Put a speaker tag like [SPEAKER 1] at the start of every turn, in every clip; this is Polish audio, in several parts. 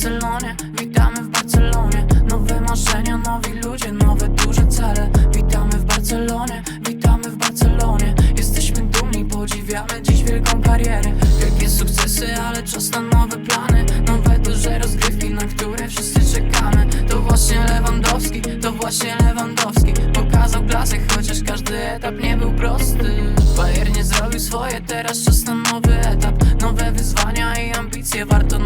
[SPEAKER 1] Barcelonie, witamy w Barcelonie. Nowe marzenia, nowi ludzie, nowe duże cele. Witamy w Barcelonie, witamy w Barcelonie. Jesteśmy dumni, podziwiamy dziś wielką karierę. Wielkie sukcesy, ale czas na nowe plany. Nowe duże rozgrywki, na które wszyscy czekamy. To właśnie Lewandowski, to właśnie Lewandowski. Pokazał klasę, chociaż każdy etap nie był prosty. Bayern nie zrobił swoje, teraz czas na nowy etap. Nowe wyzwania i ambicje, warto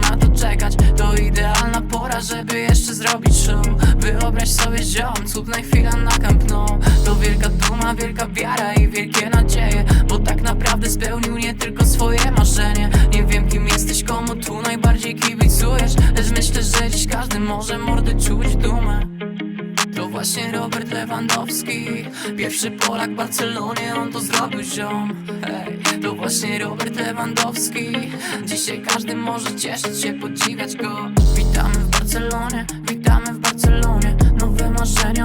[SPEAKER 1] pora, żeby jeszcze zrobić show. Wyobraź sobie ziom, chwila na Camp Nou To wielka duma, wielka wiara i wielkie nadzieje Bo tak naprawdę spełnił nie tylko swoje marzenie. Nie wiem kim jesteś, komu tu najbardziej kibicujesz Lecz myślę, że dziś każdy może mordy czuć dumę. To właśnie Robert Lewandowski Pierwszy Polak w Barcelonie, on to zrobił ziom. Hej, to właśnie Robert Lewandowski. Dzisiaj każdy może cieszyć się, podziwiać go. Witamy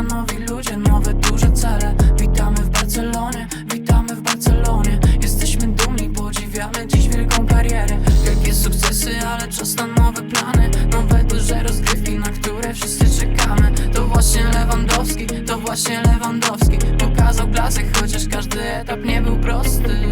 [SPEAKER 1] nowi ludzie, nowe duże cele. Witamy w Barcelonie, witamy w Barcelonie. Jesteśmy dumni, podziwiamy dziś wielką karierę. Wielkie sukcesy, ale czas na nowe plany. Nowe duże rozgrywki, na które wszyscy czekamy. To właśnie Lewandowski, to właśnie Lewandowski. Pokazał klasę, chociaż każdy etap nie był prosty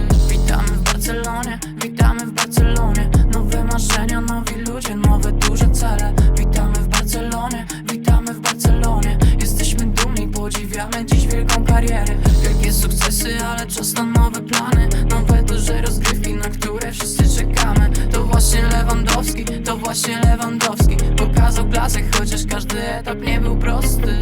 [SPEAKER 1] podziwiamy dziś wielką karierę. Wielkie sukcesy, ale czas na nowe plany. Nowe duże rozgrywki, na które wszyscy czekamy. To właśnie Lewandowski, to właśnie Lewandowski. Pokazał klasę, chociaż każdy etap nie był prosty